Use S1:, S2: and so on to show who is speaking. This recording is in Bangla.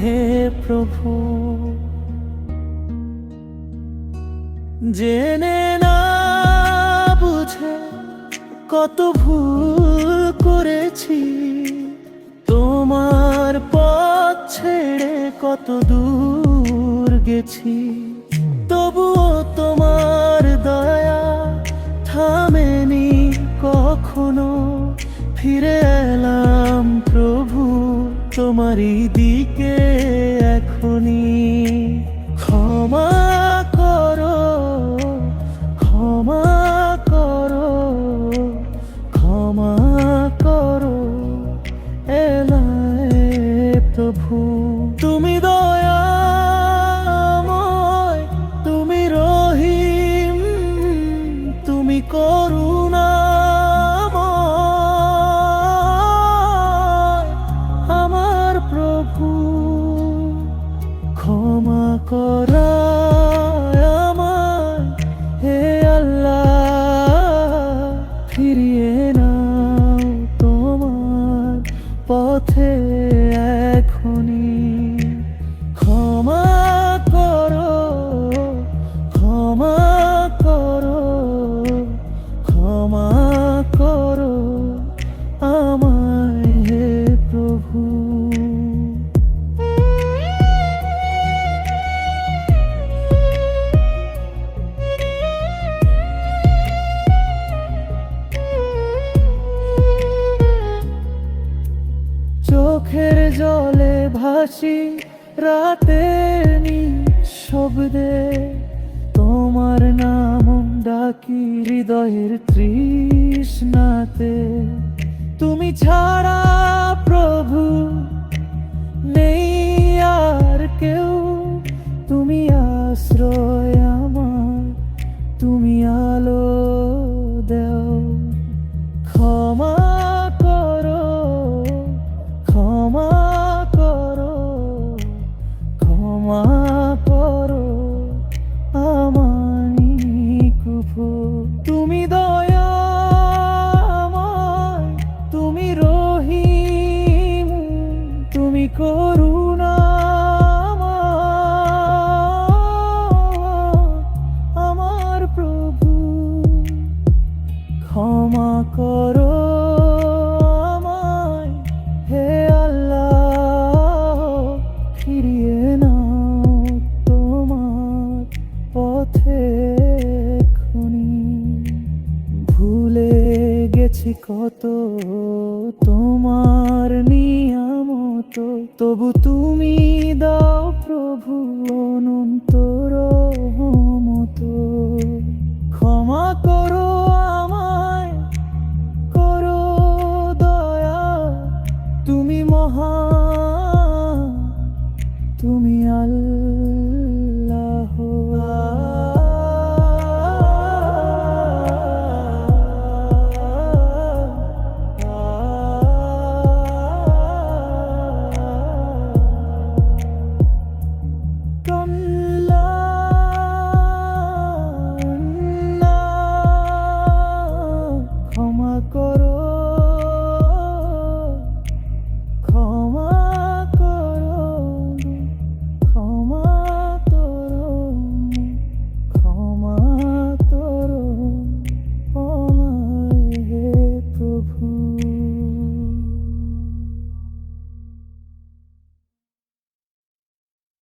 S1: হে প্রভু, জেনে না বুঝে কত ভুল করেছি, তোমার পথ ছেড়ে কত দূর গেছি। তবুও তোমার দয়া থামেনি কখনো, ফিরে এলাম প্রভু। তোমারই দিকে এখনি। ক্ষমা করো ক্ষমা করো ক্ষমা করো এলায় প্রভু। ক্ষমা করা। জলে ভাসি রাতের শব্দে তোমার নাম ডাকি হৃদয়ের তৃষ্ণাতে। তুমি ছাড়া ক্ষমা করো আমানি কুফু। তুমি দয়াময় তুমি রহিম তুমি করুণাময়। আমার প্রভু ক্ষমা করো। কত তোমার নিয়ামত, তবু তুমি দাও প্রভু অনন্ত ক্ষমা করো আমায়, করো দয়া, তুমি মহা, তুমি আল্লাহ।